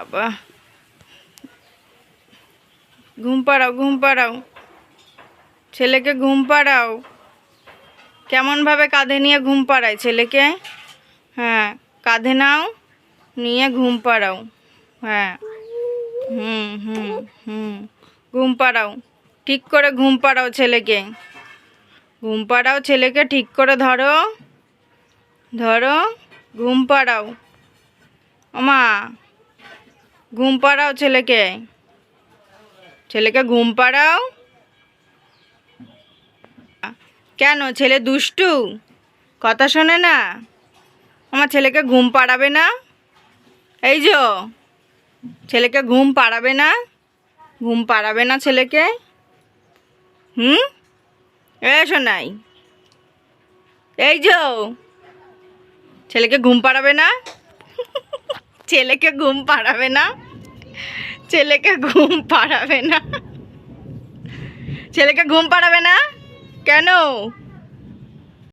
বাবা। ঘুম পাড়াও ঘুম পাড়াও। ছেলেকে ঘুম পাড়াও। কেমনভাবে কাঁধে নিয়ে ঘুম পাড়ায় ছেলেকে? হ্যাঁ কাঁধে নাও, নিয়ে ঘুম পাড়াও। হ্যাঁ হুম হুম হুম, ঘুম পাড়াও। ঠিক করে ঘুম পাড়াও ছেলেকে। ঘুম পাড়াও ছেলেকে, ঠিক করে ধরো। ধরো, ঘুম পাড়াও। ওমা ঘুম পাড়াও ছেলেকে। ছেলেকে ঘুম পাড়াও। কেন? ছেলে দুষ্টু। কথা শোনে না। আমার ছেলেকে ঘুম পাড়াবে না। এই যো ছেলেকে ঘুম পাড়াবে না। ঘুম পাড়াবে না ছেলেকে। হুম? এসো নাই এই যো ছেলেকে ঘুম পাড়াবে না। ছেলেকে ঘুম পাড়াবে না। ছেলেকে ঘুম পাড়াবে না। ছেলেকে ঘুম পাড়াবে না? কেন?